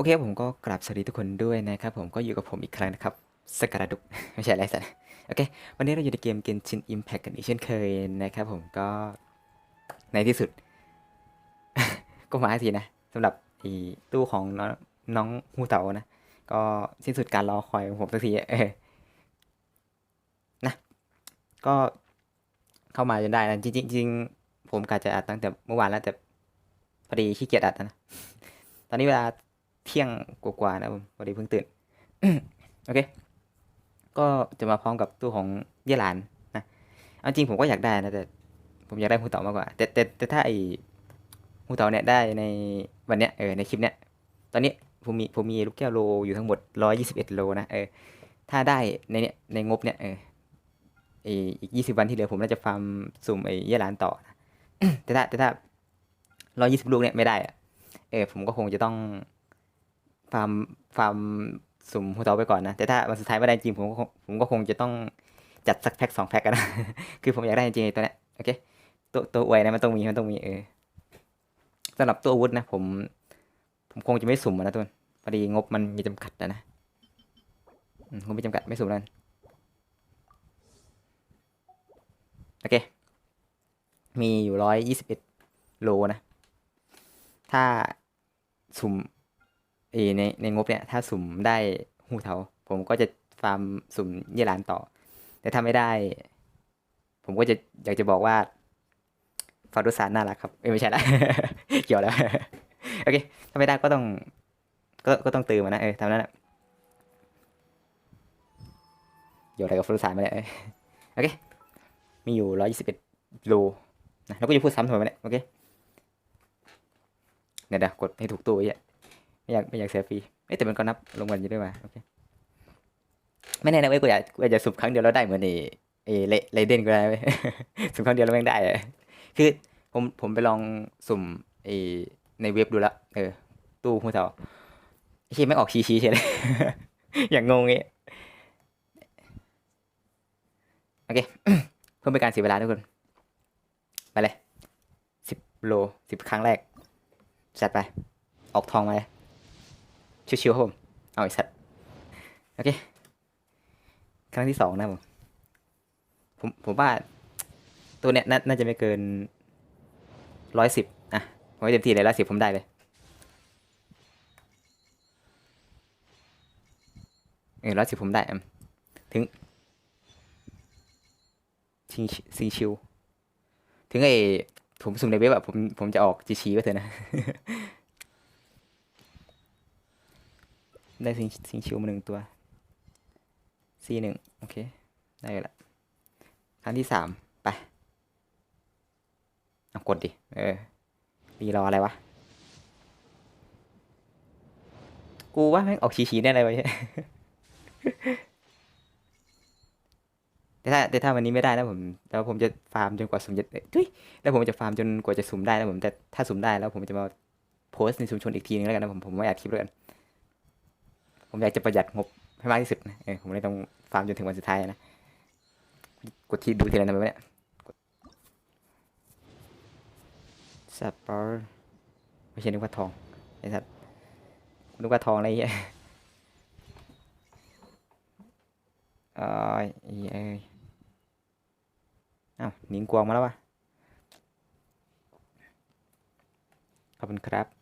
โอเคผมก็กราบสวัสดีทุกคนด้วยนะครับผมก็อยู่กับผมอีกครั้งนะครับสกาดุกไม่ใช่อะไรสักโอเควันนี้เราอยู่ในเกม Genshin Impact กันอีกเช่นเคยนะครับผมก็ในที่สุด ก็มาทีนะสำหรับอีตู้ของน้องน้องฮูเต๋านะ ก็สิ้นสุดการรอคอยของผมสักทีเออนะก็เข้ามาจนได้นะจริงจริงผมกะจะอัดตั้งแต่เมื่อวานแล้วแต่พอดีขี้เกียจอัดนะตอนนี้เวลา ที่ยงกว่าๆนะผมพอดีเพิ่งตื่น โอเค ก็จะมาพร้อมกับตู้ของเยี่ยหลานนะเอาจริงผมก็อยากได้นะแต่ ผมอยากได้ฮูเต๋ามากกว่า แต่แต่แต่ถ้าไอฮูเต๋าเนี่ยได้ในวันเนี้ยเออในคลิปเนี้ยตอนนี้ผมมีผมมีลูกแก้วโลอยู่ทั้งหมดร้อยยี่สิบเอ็ดโลนะเออถ้าได้ในเนี้ยในงบเนี้ยเออไออีกยี่สิบวันที่เหลือผมน่าจะฟาร์มสุ่มไอเยี่ยหลานต่อนะแต่ถ้าแต่ถ้าร้อยยี่สิบลูกเนี่ยไม่ได้อะเออผมก็คงจะต้อง ฟาร์มฟาร์มสุ่มฮูเตาไปก่อนนะ แต่ถ้าวันสุดท้ายไม่ได้จริงผมก็ผมก็คงจะต้องจัดสักแพ็คสองแพ็คกันนะ คือผมอยากได้จริงๆตัวนี้โอเค ตัวตัวอวยนะมันต้องมีมันต้องมีเออสำหรับตัวอาวุธนะ ผม ผมคงจะไม่สุ่มนะทุกคนพอดีงบมันมีจำกัดนะนะอืมงบมีจำกัดไม่สุ่มแล้วโอเค มีอยู่ร้อยยี่สิบเอ็ดโลนะ ถ้าสุ่ม ในในงบเนี่ยถ้าสุ่มได้หูเทาผมก็จะฟาร์มสุ่มเยี่ยหลานต่อ แต่ถ้าไม่ได้ ผมก็จะอยากจะบอกว่าฟารุสานน่ารักครับไม่ใช่ละเกี่ยวแล้วโอเคถ้าไม่ได้ก็ต้อง ก็ก็ต้องตื่นมานะเออทำนั้นแหละเกี่ยวอะไรกับฟารุสานมาเนี่ยโอเคมีอยู่ร้อยยี่สิบเอ็ดโลนะแล้วก็จะพูดซ้ำทำไมวะเนี่ยโอเคเดี๋ยวเดี๋ยวกดให้ถูกตัวอ้เหี้ ไม่อยากไม่อยากเสียฟรีเอ้แต่มันก็นับลงวันอยู่ด้วยว่ะโอเคไม่แน่นะเว้ยกูอยากกูอยากจะสุ่มครั้งเดียวแล้วได้เหมือนไอ้ไอ้เลเลเดนก็ได้เว้ยสุ่มครั้งเดียวแล้วแม่งได้อะคือผมผมไปลองสุ่มไอ้ในเว็บดูละเออ ตู้หูเต่าไอ้เหี้ยไม่งออกชี้ชี้เฉยเลยอย่างงงงี้โอเคเพื่อเป็นการเสียเวลาทุกคน ไปเลยสิบโลสิบครั้งแรกจัดไป ออกทองมาเลย ชิวๆครับผม เอาไอ้สัตว์ โอเค ครั้งที่สองนะผม ผมผมว่า ตัวเนี้ยน่าจะไม่เกินร้อยสิบอะผมให้เต็มที่เลยร้อยสิบผมได้เลย เออร้อยสิบผมได้อืมถึงชิงซิงชิว ถึงไอ้ผมสุ่มในเว็บอะผมผมจะออกจีชีก็เถอะนะ ได้ซิงซิงชิวมาหนึ่งตัวซีหนึ่งโอเค ได้ละครั้งที่สามไปเอากดดิ เออรีรออะไรวะ กูว่าแม่งออกชีชีแน่เลยวะแต่ถ้าแต่ถ้าวันนี้ไม่ได้แล้วผม แล้วผมจะฟาร์มจนกว่าสุ่มจะเอ้ยทุยแล้วผมจะฟาร์มจนกว่าจะสุ่มได้แล้วผม แต่ถ้าสุ่มได้แล้วผมจะมาโพสต์ในชุมชนอีกทีนึงแล้วกันนะผม ผมไม่อยากคลิปเลยกัน ผมอยากจะประหยัดงบให้มากที่สุดนะเออผมเลยต้องฟาร์มจนถึงวันสุดท้ายนะ กดที่ดูทีละทำไมเนี่ยสปอร์ไม่ใช่นึกว่าทองไอ้สัตว์นึกว่าทองอะไรเงี้ยเอ้ยอีเอ้ยอ้าวหนิงกวงมาแล้ววะขอบคุณครับ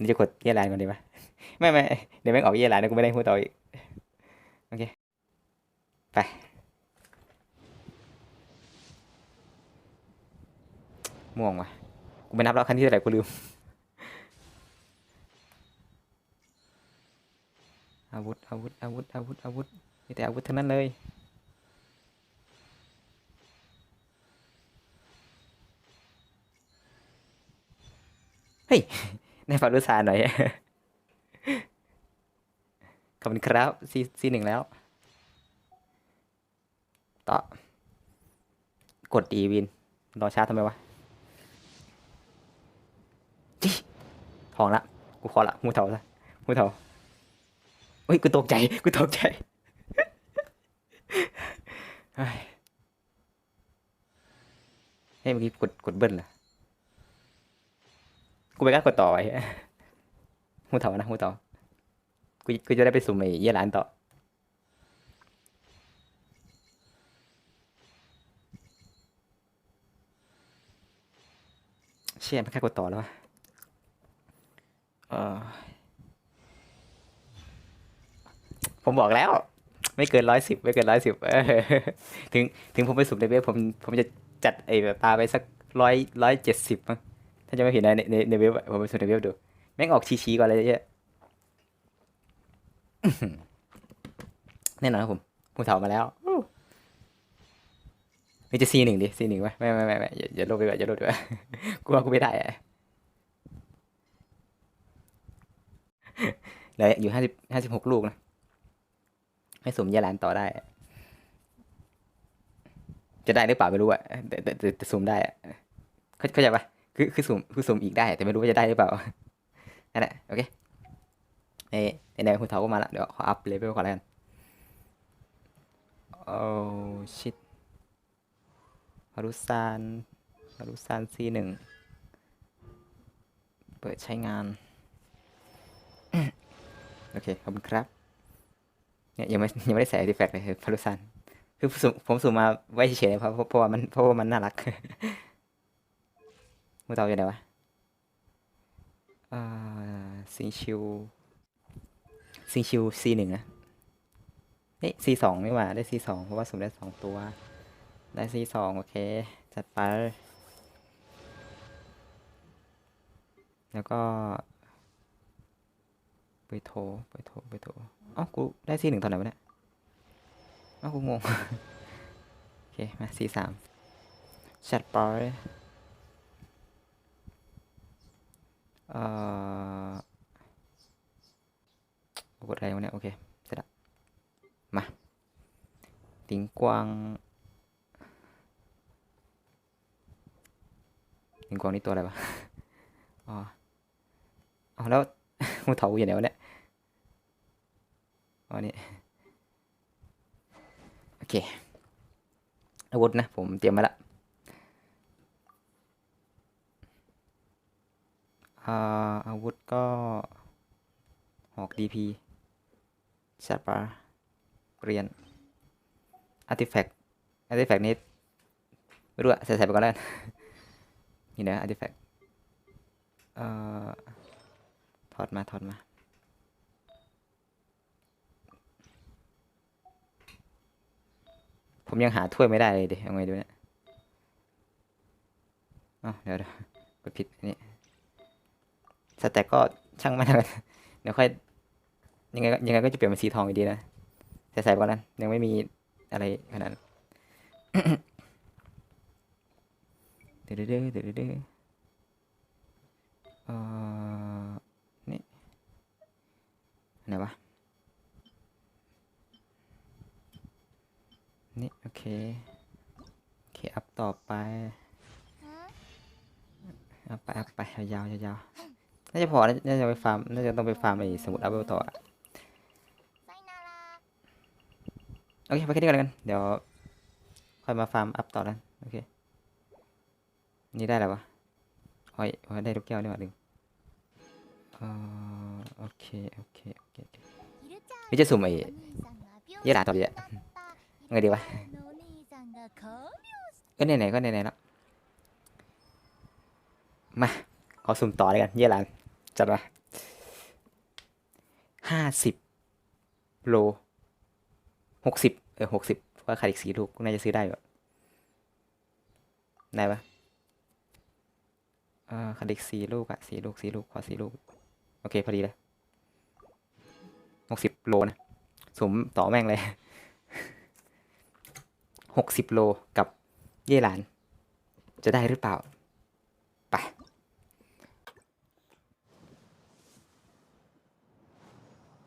นี่จะกดเยี่ยลานก่อนดีปะไม่ไม่เดี๋ยวแม่งออกเยี่ยลานแล้วกูไม่ได้พูดต่ออีก โอเค ไปม่วงว่ะกูไม่นับแล้วคันที่เท่าไหร่กูลืม อาวุธ อาวุธ อาวุธ อาวุธ อาวุธมีแต่อาวุธเทั้งนั้นเลยเฮ้ย ในฝากดูสาหน่อย ขอบคุณครับซีซีหนึ่งแล้ว ต่อ กดดีวิน รอช้าทำไมวะจิทองละ กูขอละมูเถาซะมูเถาเฮ้ย กูตกใจ กูตกใจเฮ้เฮ้ยเมื่อกี้กดกดเบิ้ลเหรอ กูไปกล้ากดต่อไอ้เหี้ยหูเถานะหูเถากูกูจะได้ไปสุ่มไอ้เยี่ยร้านต่อเชี่ยม่กล้ากดต่อแล้ววะผมบอกแล้ว ไม่เกินร้อยสิบไม่เกินร้อยสิบถึงถึงผมไปสุ่มในเว็บผมผมจะจัดไอ้ปลาไปสักร้อยร้อยเจ็ดสิบมั้ง ถ้าจะไม่ผิดนะในในในเว็บอะผมไปสุ่มในเว็บดู แม่งออกชี้ๆก่อนเลยเยอะแน่นอนครับผมผมเถามาแล้วนี่จะซีหนึ่งดิซีหนึ่งไหมไม่ไม่ไม่ไม่อย่าลบไปก่อนอย่าลบไปก่อนกูว่ากูไม่ได้อะเหลืออยู่ห้าสิบห้าสิบหกลูกนะให้สมยาลานต่อได้อะจะได้หรือเปล่าไม่รู้อะแต่แต่แต่สุ่มได้อะเข้าใจปะ คือคือสุ่มคือสุ่มอีกได้ แต่ไม่รู้ว่าจะได้หรือเปล่านั่นแหละโอเคในในในคุณเทาก็มาละเดี๋ยวขออัพเลเวลก่อนแล้วกันโอ้ชิตฮารุซานฮารุซานซีหนึ่งเปิดใช้งาน โอเค ขอบคุณครับเนี่ยยังไม่ยังไม่ได้ใส่อาร์ติแฟกต์เลยพารุซันคือผมสูมผมสุ่มมาไว้เฉยๆเพราะเพราะว่ามันเพราะว่ามันน่ารัก มือเตาอยู่ไหนวะอ่าซิงชิวซิงชิวซีหนึ่งนะเฮ้ยซีสองไม่หว่าได้ซีสองเพราะว่าสุ่มได้สองตัว ได้ซีสองโอเค จัดไป แล้วก็ไปโทรไปโทรไปโทรเอ้ากูได้ซีหนึ่งตอนไหนวะเนี่ยเอ้ากูงง โอเค มาซีสามจัดไป เอ่อกดอะไรวะเนี่ย โอเค เสร็จละมาติงกวางติงกวางนี่ตัวอะไรวะอ๋ออ๋อแล้วมูเถาอยู่ไหนวะเนี่ยอ๋อนี่โอเคอาวุธนะ ผมเตรียมมาละ อาอาวุธก็หอกดีพีชัดปะเปลี่ยนอาร์ติแฟกต์อาร์ติแฟกต์นี้ไม่รู้อะใส่ใส่ไปก่อนแล้วนี่นะอาร์ติแฟกต์เอ่อถอดมาถอดมาผมยังหาถ้วยไม่ได้เลยดิเอาไงดูเนี่ยอ๋อเดี๋ยวเดี๋ยวกดผิดอันนี่ สแต็กก็ช่างมันแล้วกันเดี๋ยวค่อยยังไงก็ยังไงก็จะเปลี่ยนเป็นสีทองอยู่ดีนะใส่ใส่ไปก่อนนั้นยังไม่มีอะไรขนาดนั้นเดี๋ยวเดี๋ยวเดี๋ยวเดี๋ยวเดี๋ยวเอ่อไหนวะนี่โอเคโอเคอัพต่อไปอัพไปอัพไปยาวๆยาวๆ น่าจะพอ น่าจะไปฟาร์ม น่าจะต้องไปฟาร์มไอ้สมุดอัพเวลต่ออะโอเคไปแค่นี้ก่อนแล้วกัน เดี๋ยวค่อยมาฟาร์มอัพต่อแล้วโอเค นี่ได้แล้ววะโอ้ยโอ้ยได้ลูกแก้วนี่หว่าดึงเอ่อโอเคโอเค โอเค โอเคนี่จะสุ่มไอ้ยี่หลาต่อดีอะไงดีวะก็ไหนๆก็ไหนๆแล้วมา ขอสุ่มต่อเลยกันยี่หลาน จัดมาห้าสิบโลหกสิบเออหกสิบว่าขาดอีกสี่ลูกน่าจะซื้อได้อยู่อได้ปะเออขาดอีกสี่ลูกอะสี่ลูกสี่ลูกขอสี่ลูก โอเค พอดีเลยหกสิบโลนะสมต่อแม่งเลยหกสิบโลกับเย่หลาน จะได้หรือเปล่า ไป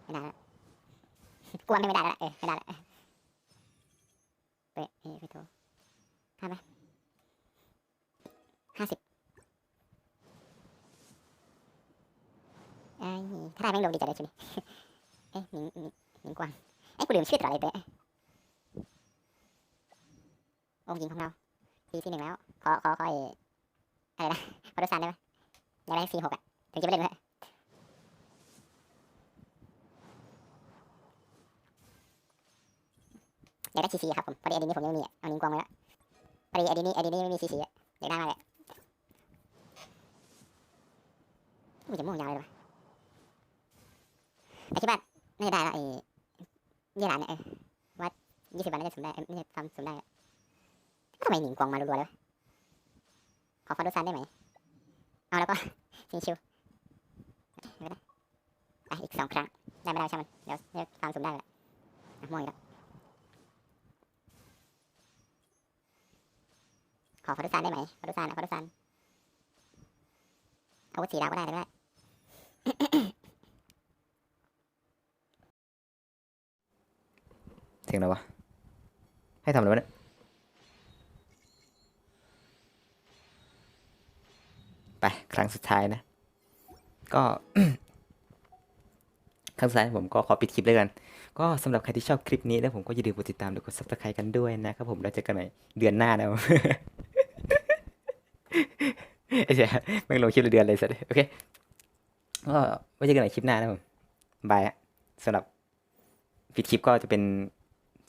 ไม่ได้แล้วกลัวไม่ได้แล้วเออไม่ได้แล้วเปิดเฮ้ยไปโทรห้าไหมห้าสิบไอ้ยถ้าได้แม่งลงดีใจเลยชุดนี้เอ๊ะหมิงหมิงหมิงกวางเอ๊ะกูลืมชื่อตัวอะไรไปะองค์หญิงของเราปีที่หนึ่งแล้ว ขอขอขอไอ้อะไรนะพอรุสานได้ไหมอยากได้ซีหกอะ ถึงจะไปเล่นด้วย อยากได้ซีซีครับผมพอดีไอดีนี้ผมยังไม่มีอะเอานิงกวางมาแล้วพอดีไอดีนี้ไอดีนี้ไม่มีซีซีอะอยากได้มากเลยมันจะม่วงยาวเลยหรอวะแต่คิดว่าน่าจะได้ละไอ้ยี่หลานเนี่ยว่ายี่สิบบาทน่าจะสุ่มได้ไม่ใช่ทำสุ่มได้ทำไมหนิงกวางมารัวๆเลยวะขอฟารุซันได้ไหมเอาแล้วก็ฟินชิวไม่ได้อะอีกสองครั้งได้ไม่ได้ใช่างมันเดี๋ยวเดี๋ยวตามสุ่มได้แหละอะม่วงอีกแล้ว อฟารุซานได้ไหมฟารุซานอะฟารุซานอาวุธสีดาวก็ได้ได้ไหมถึงแล้ววะ ให้ทำอะไรวะเนี่ยไป ครั้งสุดท้ายนะ ก็ ครั้งสุดท้ายผมก็ขอปิดคลิปเลยกัน ก็สำหรับใครที่ชอบคลิปนี้แล้วผมก็อย่าลืมกดติดตามและกด subscribe กันด้วยนะครับผมแล้วเจอกันใหม่เดือนหน้านะ ไอ้เสียแม่งลงคลิปละเดือนเลยสัสโอเคก็ไว้เจอกันใหม่คลิปหน้านะผมบายสำหรับปิดคลิปก็จะเป็น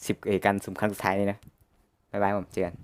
สิบเอการสุ่มครั้งสุดท้ายนี่นะบายบายผมเจอกัน